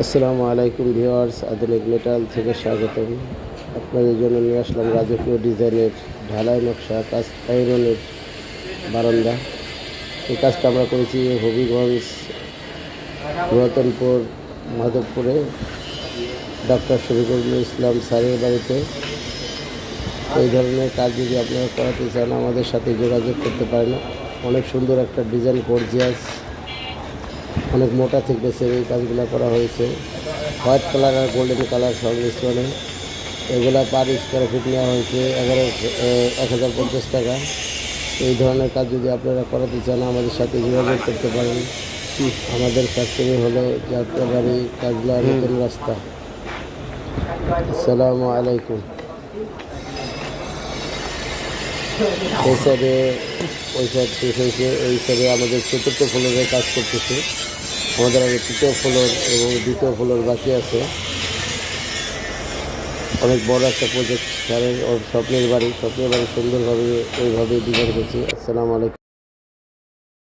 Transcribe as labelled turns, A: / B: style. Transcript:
A: আসসালামু আলাইকুম ভিওয়ার্স আধুনিক মেটাল থেকে স্বাগতম। আপনাদের জন্য নিয়ে আসলাম রাজকীয় ডিজাইনের ঢালাই নকশা, কাজ আয়রনের বারান্দা। এই কাজটা আমরা করেছি হবিগঞ্জ পুরাতনপুর মাধবপুরে। ডক্টর শফিকুল ইসলাম স্যারের বাড়িতে। এই ধরনের কাজ যদি আপনারা করাতে চান, আমাদের সাথে যোগাযোগ করতে পারেন। অনেক সুন্দর একটা ডিজাইন গর্জিয়াস অনেক মোটা থিকনেসের এই কাজগুলো করা হয়েছে। হোয়াইট কালার আর গোল্ডেন কালার সংমিশ্রণে। এগুলা পার স্কোয়ার ফিট নেওয়া হয়েছে এগারো এক হাজার পঞ্চাশ টাকা। এই ধরনের কাজ যদি আপনারা করাতে চান আমাদের সাথে যোগাযোগ করতে পারেন। আমাদের ফ্যাক্টরি হলো যাত্রাবাড়ি কাজলা নতুন রাস্তা। আসসালামু আলাইকুম। সাইডে ওই সাইড শেষ হয়েছে, এই সাইডে আমাদের চতুর্থ ফ্লোরের কাজ করতেছে। আমাদের আগে তৃতীয় ফ্লোর এবং দ্বিতীয় ফ্লোর বাকি আছে। অনেক বড় একটা প্রজেক্ট স্যারের ওর স্বপ্নের বাড়ি। স্বপ্নের বাড়ি সুন্দরভাবে, ওইভাবে ডিজাইন করছি আসসালামু আলাইকুম।